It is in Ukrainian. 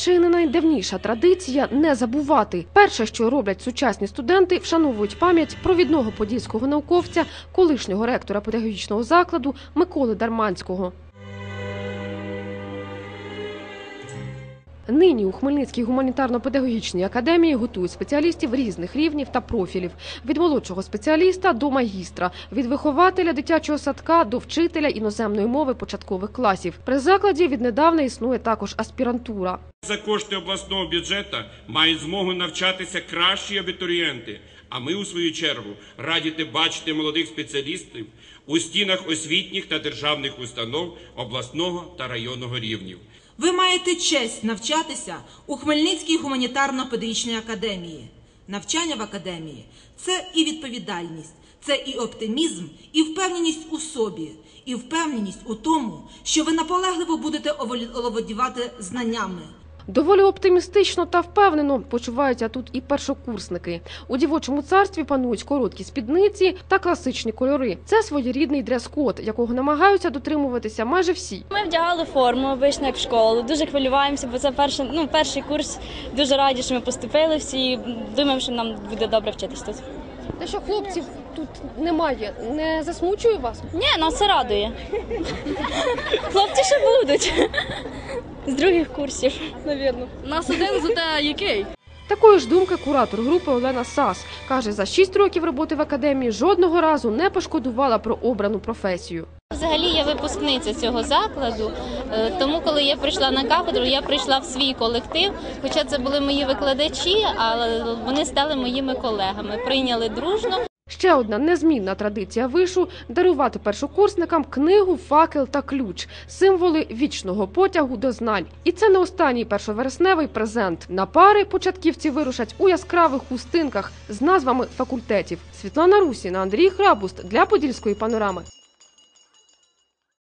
чи не найдавніша традиція не забувати. Перше, що роблять сучасні студенти, вшановують пам'ять провідного подільського науковця, колишнього ректора педагогічного закладу Миколи Дарманського. Нині у Хмельницькій гуманітарно-педагогічній академії готують спеціалістів різних рівнів та профілів від молодшого спеціаліста до магістра, від вихователя дитячого садка до вчителя іноземної мови початкових класів. При закладі віднедавна існує також аспірантура. За кошти обласного бюджету мають змогу навчатися кращі абітурієнти. А ми, у свою чергу, радіти бачити молодих спеціалістів у стінах освітніх та державних установ обласного та районного рівнів. Ви маєте честь навчатися у Хмельницькій гуманітарно-педагогічній академії. Навчання в академії це і відповідальність, це і оптимізм, і впевненість у собі, і впевненість у тому, що ви наполегливо будете оволодівати знаннями. Доволі оптимістично та впевнено почуваються тут і першокурсники. У дівочому царстві панують короткі спідниці та класичні кольори. Це своєрідний дрес-код, якого намагаються дотримуватися майже всі. Ми вдягали форму обично як в школу. Дуже хвилюваємося, бо це перший, ну, перший курс. Дуже раді, що ми поступили всі. Думаємо, що нам буде добре вчитись тут. Те, що хлопців тут немає, не засмучує вас? Ні, нас це радує. Хлопці ще будуть. З других курсів, навірно. Нас один зате який? Такої ж думки куратор групи Олена Сас каже, за 6 років роботи в академії жодного разу не пошкодувала про обрану професію. Взагалі я випускниця цього закладу, е, тому коли я прийшла на кафедру, я прийшла в свій колектив. Хоча це були мої викладачі, але вони стали моїми колегами. Прийняли дружно. Ще одна незмінна традиція вишу дарувати першокурсникам книгу, факел та ключ символи вічного потягу до знань. І це не останній першовересневий презент. На пари початківці вирушать у яскравих хустинках з назвами факультетів. Світлана Русіна, Андрій Храбуст для подільської панорами.